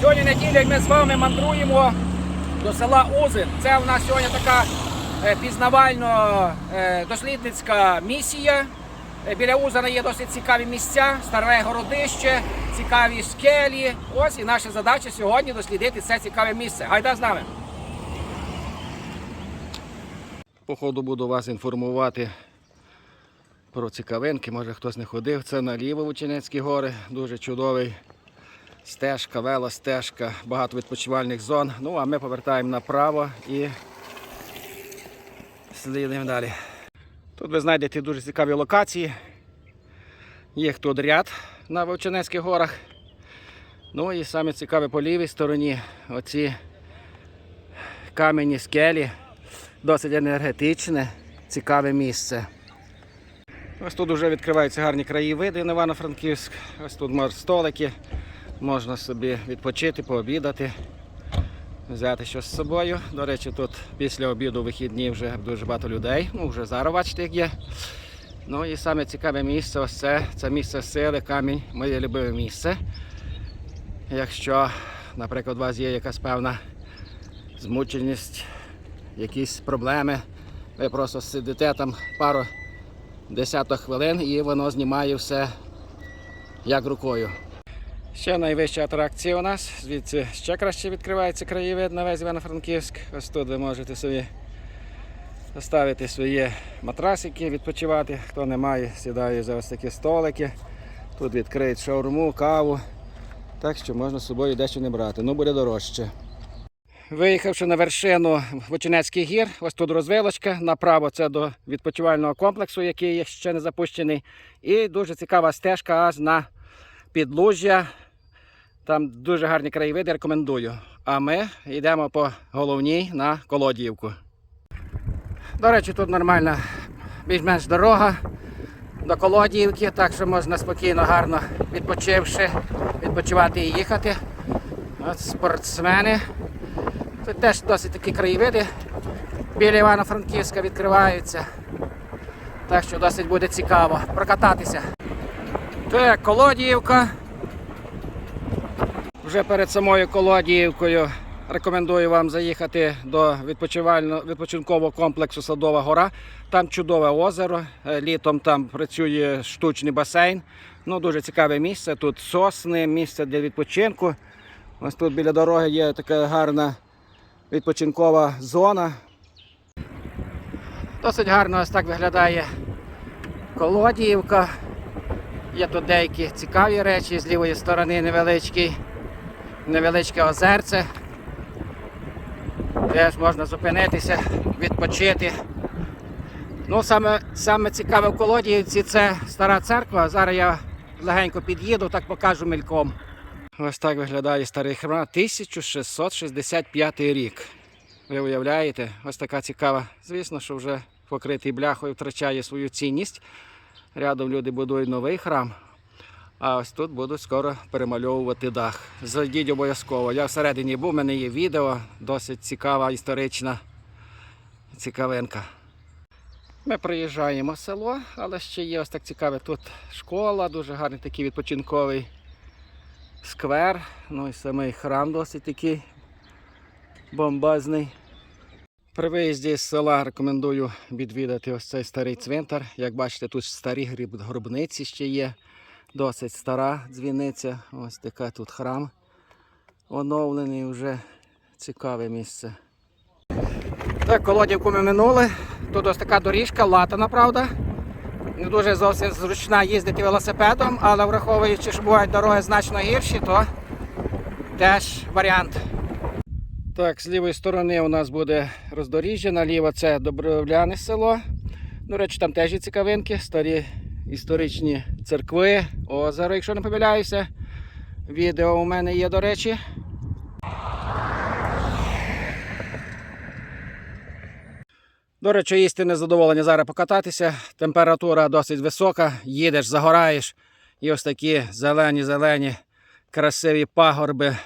Сьогодні неділя ми з вами мандруємо до села Узин. Це у нас сьогодні така е, пізнавально-дослідницька місія. Е, Біля Узина є досить цікаві місця, старе городище, цікаві скелі. Ось і наша задача сьогодні дослідити це цікаве місце. Гайда з нами. Походу буду вас інформувати про цікавинки. Може хтось не ходив. Це наліво в Ученецькі гори. Дуже чудовий стежка, велостежка, багато відпочивальних зон. Ну а ми повертаємо направо і слідуємо далі. Тут ви знайдете дуже цікаві локації. Їх тут ряд на Вовчинецьких горах. Ну і саме цікаве по лівій стороні оці кам'яні скелі. Досить енергетичне, цікаве місце. Ось тут вже відкриваються гарні краєвиди на Івано-Франківськ. Ось тут мож- столики. Можна собі відпочити, пообідати, взяти щось з собою. До речі, тут після обіду вихідні вже дуже багато людей. Ну, вже зараз бачите, як є. Ну і саме цікаве місце, ось це, це місце сили, камінь, моє любиме місце. Якщо, наприклад, у вас є якась певна змученість, якісь проблеми, ви просто сидите там пару десяток хвилин і воно знімає все як рукою. Ще найвища атракція у нас. Звідси ще краще відкривається краєвид на весь Івано-Франківськ. Ось тут ви можете собі поставити свої матрасики, відпочивати. Хто не має, сідає за ось такі столики. Тут відкриють шаурму, каву. Так що можна з собою дещо не брати. Ну буде дорожче. Виїхавши на вершину Вочинецьких гір, ось тут розвилочка. Направо це до відпочивального комплексу, який ще не запущений. І дуже цікава стежка аж на підлужжя. Там дуже гарні краєвиди, рекомендую. А ми йдемо по головній на Колодіївку. До речі, тут нормальна більш-менш дорога до Колодіївки, так що можна спокійно, гарно відпочивши, відпочивати і їхати. От спортсмени. Тут теж досить такі краєвиди біля Івано-Франківська відкриваються. Так що досить буде цікаво прокататися. Це Колодіївка. Вже перед самою Колодіївкою рекомендую вам заїхати до відпочинкового комплексу Садова гора. Там чудове озеро. е, Літом там працює штучний басейн. Ну, дуже цікаве місце. Тут сосни, місце для відпочинку. Ось тут біля дороги є така гарна відпочинкова зона. Досить гарно ось так виглядає Колодіївка. Є тут деякі цікаві речі, з лівої сторони невеличкий, невеличке озерце. Теж можна зупинитися, відпочити. Ну, саме, саме цікаве в Колодіївці це стара церква. Зараз я легенько під'їду, так покажу мельком. Ось так виглядає старий храм 1665 рік. Ви уявляєте? Ось така цікава. Звісно, що вже покритий бляхою втрачає свою цінність. Рядом люди будують новий храм. А ось тут будуть скоро перемальовувати дах. Зайдіть обов'язково. Я всередині був, в мене є відео, досить цікава історична цікавинка. Ми приїжджаємо в село, але ще є ось так цікаве тут школа, дуже гарний такий відпочинковий сквер. Ну і самий храм досить такий бомбезний. При виїзді з села рекомендую відвідати ось цей старий цвинтар. Як бачите, тут старі гробниці ще є. Досить стара дзвіниця. Ось така тут храм. Оновлений вже цікаве місце. Так, колодівку ми минули. Тут ось така доріжка, латана, правда. Не дуже зовсім зручна їздити велосипедом, але враховуючи, що бувають дороги значно гірші, то теж варіант. Так, з лівої сторони у нас буде роздоріжжя, наліво це Добровляне село. До речі, там теж є цікавинки, старі історичні церкви, озеро, якщо не помиляюся. Відео у мене є, до речі. До речі, істинне задоволення зараз покататися. Температура досить висока, їдеш, загораєш. І ось такі зелені-зелені, красиві пагорби.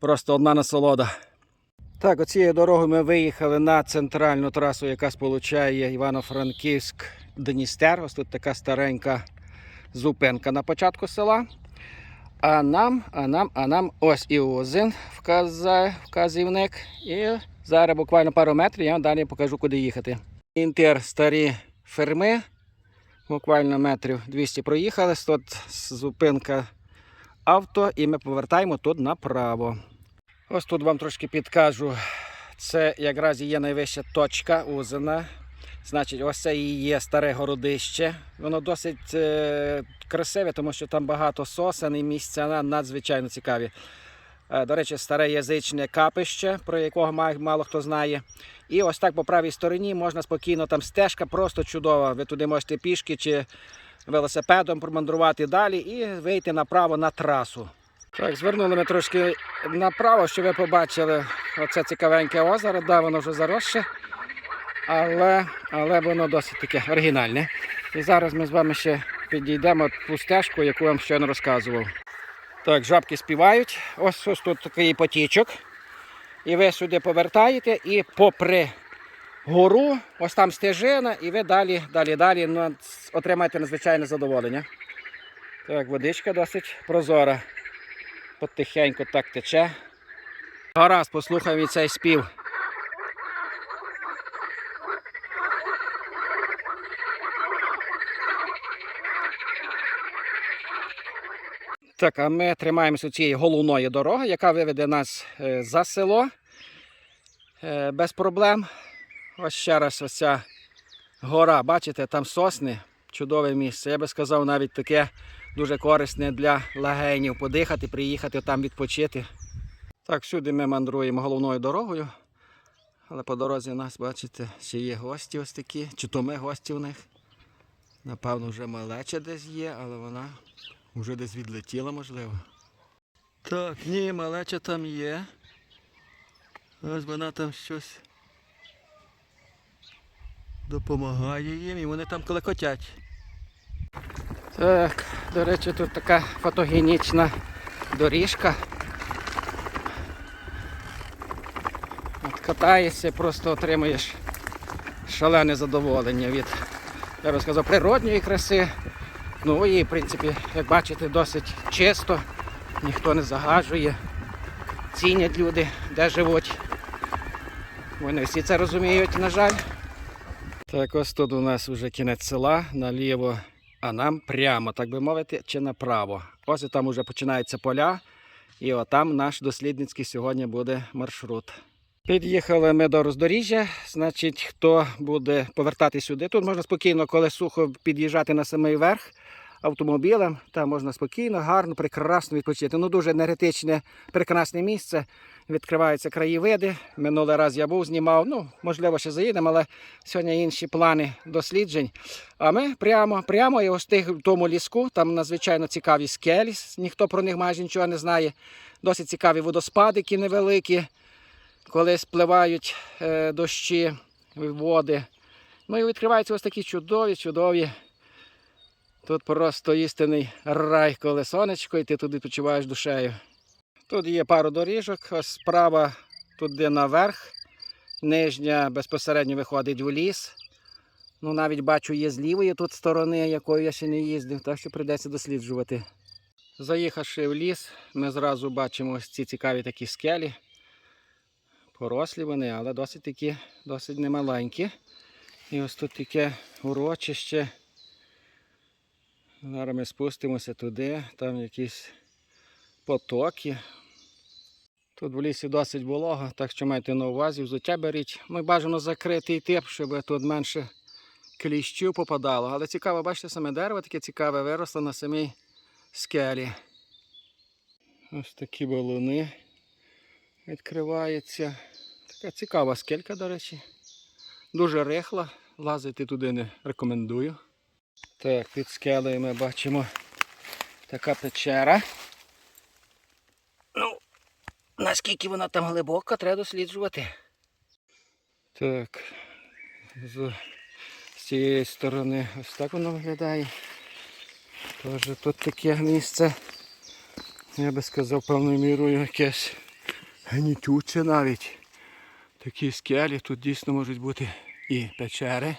Просто одна насолода. Так, оцією дорогою ми виїхали на центральну трасу, яка сполучає А нам, а нам, а нам ось і вказа, вказівник. І зараз буквально пару метрів я вам далі покажу, куди їхати. Інтер старі ферми. Буквально метрів 200 проїхали. Тут зупинка авто, і ми повертаємо тут направо. Ось тут вам трошки підкажу. Це якраз є найвища точка Узина. Значить, ось це і є старе городище. Воно досить е, красиве, тому що там багато сосен і місця надзвичайно цікаві. Е, до речі, старе язичне капище, про якого ма- мало хто знає. І ось так по правій стороні можна спокійно, там стежка просто чудова. Ви туди можете пішки чи велосипедом промандрувати далі і вийти направо на трасу. Так, звернули ми трошки направо, щоб ви побачили оце цікавеньке озеро, да, воно вже заросше, але, але воно досить таке оригінальне. І зараз ми з вами ще підійдемо ту стежку, яку я вам щойно розказував. Так, жабки співають. Ось ось тут такий потічок. І ви сюди повертаєте і попри гору, ось там стежина, і ви далі, далі, далі ну, отримаєте надзвичайне задоволення. Так, водичка досить прозора. Потихеньку так тече. Гаразд, послухаємо цей спів. Так, а ми тримаємося цієї головної дороги, яка виведе нас е, за село е, без проблем. Ось ще раз ось ця гора, бачите, там сосни, чудове місце. Я би сказав, навіть таке дуже корисне для легенів подихати, приїхати там відпочити. Так, всюди ми мандруємо головною дорогою. Але по дорозі у нас, бачите, ще є гості ось такі, чи то ми гості в них. Напевно, вже малеча десь є, але вона вже десь відлетіла, можливо. Так, ні, малеча там є. Ось вона там щось допомагає їм і вони там колекотять. Так, до речі, тут така фотогенічна доріжка. От катаєшся, просто отримуєш шалене задоволення від, я би сказав, природньої краси. Ну і, в принципі, як бачите, досить чисто, ніхто не загажує, цінять люди, де живуть. Вони всі це розуміють, на жаль. Так, ось тут у нас вже кінець села, наліво, а нам прямо, так би мовити, чи направо. Ось і там вже починаються поля, і отам наш дослідницький сьогодні буде маршрут. Під'їхали ми до роздоріжжя, значить, хто буде повертати сюди. Тут можна спокійно, коли сухо, під'їжджати на самий верх автомобілем. Там можна спокійно, гарно, прекрасно відпочити. Ну дуже енергетичне, прекрасне місце. Відкриваються краєвиди. Минулий раз я був, знімав. Ну, можливо, ще заїдемо, але сьогодні інші плани досліджень. А ми прямо, прямо і ось тих в тому ліску. Там надзвичайно цікаві скелі. Ніхто про них майже нічого не знає. Досить цікаві водоспадики невеликі коли спливають е, дощі, води. Ну і відкриваються ось такі чудові, чудові. Тут просто істинний рай, коли сонечко, і ти туди відпочиваєш душею. Тут є пару доріжок, ось справа туди наверх. Нижня безпосередньо виходить в ліс. Ну, навіть бачу, є з лівої тут сторони, якою я ще не їздив, так що прийдеться досліджувати. Заїхавши в ліс, ми зразу бачимо ось ці цікаві такі скелі. Порослі вони, але досить такі, досить немаленькі. І ось тут таке урочище. Зараз ми спустимося туди, там якісь потоки. Тут в лісі досить волого, так що майте на увазі, взуття беріть. Ми бажано закритий тип, щоб тут менше кліщів попадало. Але цікаво, бачите, саме дерево таке цікаве виросло на самій скелі. Ось такі балуни відкривається. Така цікава скелька, до речі. Дуже рихла. Лазити туди не рекомендую. Так, під скелею ми бачимо така печера. Ну, наскільки вона там глибока, треба досліджувати. Так, з, з цієї сторони ось так воно виглядає. Тож тут таке місце, я би сказав, певною мірою якесь гнітюче навіть. Такі скелі, тут дійсно можуть бути і печери.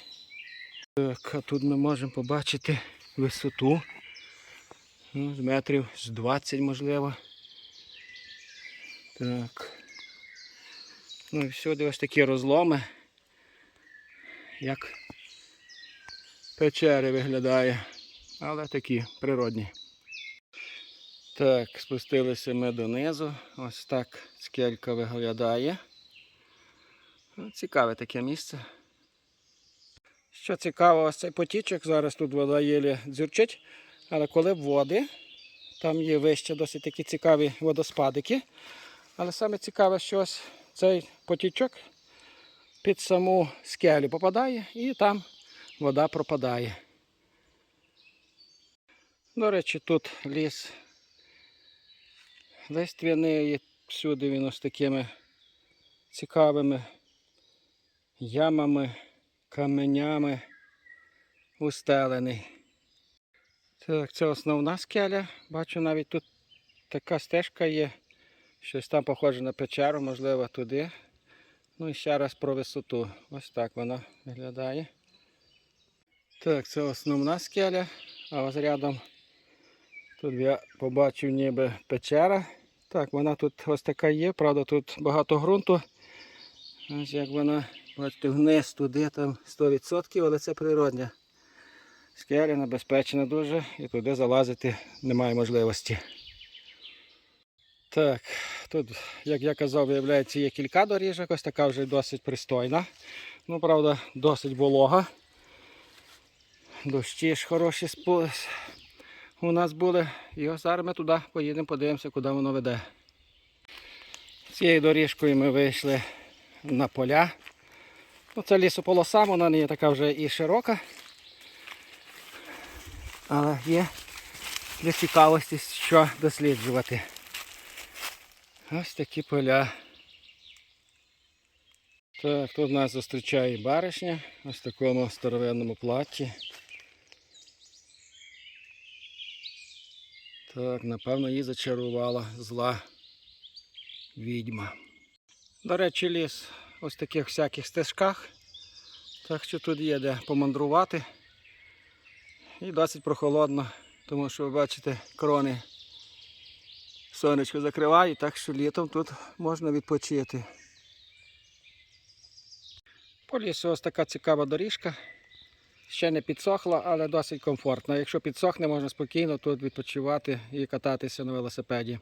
Так, а тут ми можемо побачити висоту. Ну, з метрів з 20 можливо. Так. Ну і всюди ось такі розломи. Як печери виглядає. Але такі природні. Так, спустилися ми донизу. Ось так скелька виглядає. Ну, Цікаве таке місце. Що цікаво, ось цей потічок, зараз тут вода єлі дзюрчить, але коли води, там є вище досить такі цікаві водоспадики. Але саме цікаве, що ось цей потічок під саму скелю попадає і там вода пропадає. До речі, тут ліс листвяний, всюди він ось такими цікавими ямами, каменями устелений. Так, це основна скеля. Бачу, навіть тут така стежка є. Щось там похоже на печеру, можливо, туди. Ну і ще раз про висоту. Ось так вона виглядає. Так, це основна скеля, а ось рядом тут я побачив ніби печера. Так, вона тут ось така є, правда, тут багато ґрунту. Ось як вона, бачите, вниз туди, там 100%, але це природня. Скеля небезпечна дуже і туди залазити немає можливості. Так, тут, як я казав, виявляється, є кілька доріжок, ось така вже досить пристойна. Ну, правда, досить волога. Дощі ж хороші у нас були. І ось зараз ми туди поїдемо, подивимося, куди воно веде. Цією доріжкою ми вийшли на поля. Ну, це лісополоса, вона не є така вже і широка. Але є для цікавості, що досліджувати. Ось такі поля. Так, тут нас зустрічає баришня ось в такому старовинному платі. Так, напевно, її зачарувала зла відьма. До речі, ліс ось таких всяких стежках. Так що тут є де помандрувати. І досить прохолодно, тому що ви бачите, крони сонечко закриває, так що літом тут можна відпочити. По лісу ось така цікава доріжка. Ще не підсохла, але досить комфортна. Якщо підсохне, можна спокійно тут відпочивати і кататися на велосипеді.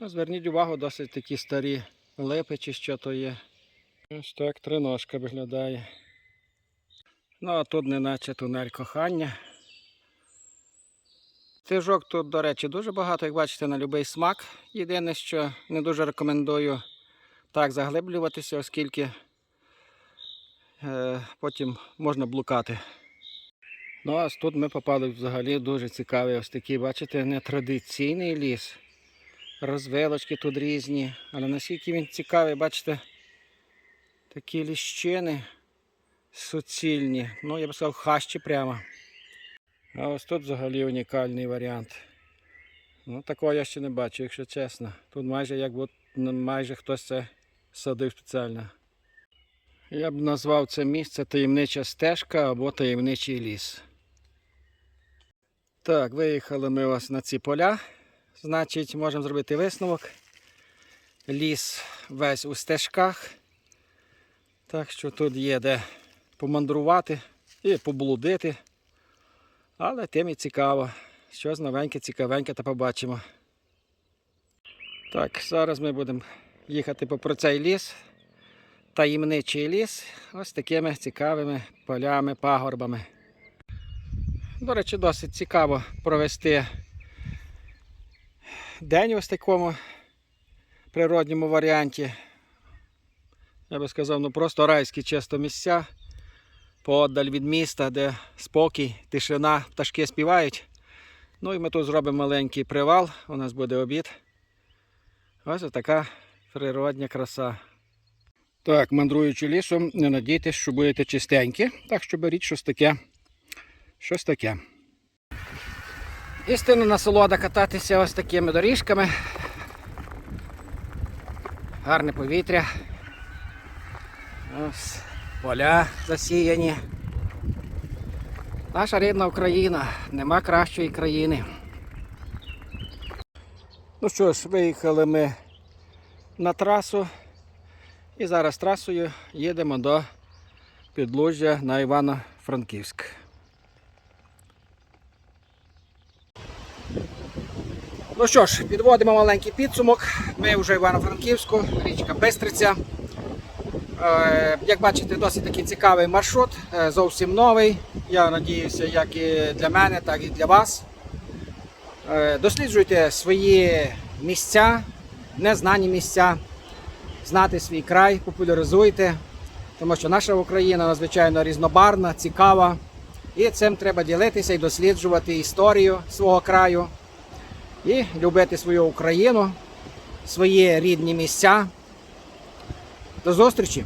Ну, Зверніть увагу, досить такі старі липи чи що то є. Ось так триножка виглядає. Ну а тут неначе тунель кохання. Стежок тут, до речі, дуже багато, як бачите, на будь-який смак. Єдине, що не дуже рекомендую так заглиблюватися, оскільки е, потім можна блукати. Ну, а тут ми попали взагалі дуже цікавий ось такий, бачите, нетрадиційний ліс. Розвилочки тут різні. Але наскільки він цікавий, бачите, такі ліщини суцільні. Ну, я б сказав, хащі прямо. А ось тут взагалі унікальний варіант. Ну, такого я ще не бачу, якщо чесно. Тут майже як будь, ну, майже хтось це садив спеціально. Я б назвав це місце таємнича стежка або таємничий ліс. Так, виїхали ми ось на ці поля. Значить, можемо зробити висновок. Ліс весь у стежках. Так що тут є де помандрувати і поблудити. Але тим і цікаво. Щось новеньке, цікавеньке та побачимо. Так, зараз ми будемо їхати попри цей ліс. Таємничий ліс. Ось такими цікавими полями, пагорбами. До речі, досить цікаво провести день ось такому природньому варіанті. Я би сказав, ну просто райські чисто місця поодаль від міста, де спокій, тишина, пташки співають. Ну і ми тут зробимо маленький привал, у нас буде обід. Ось така природня краса. Так, мандруючи лісом, не надійтесь, що будете чистенькі, так що беріть щось таке. Щось таке. Істинна насолода кататися ось такими доріжками. Гарне повітря. Поля засіяні. Наша рідна Україна, нема кращої країни. Ну що ж, виїхали ми на трасу. І зараз трасою їдемо до підлужжя на Івано-Франківськ. Ну що ж, підводимо маленький підсумок. Ми вже в Івано-Франківську, річка Бистриця. Е, Як бачите, досить такий цікавий маршрут, е, зовсім новий. Я надіюся, як і для мене, так і для вас. Е, Досліджуйте свої місця, незнані місця, знати свій край, популяризуйте, тому що наша Україна надзвичайно різнобарна, цікава. І цим треба ділитися і досліджувати історію свого краю і любити свою Україну, свої рідні місця. До зустрічі!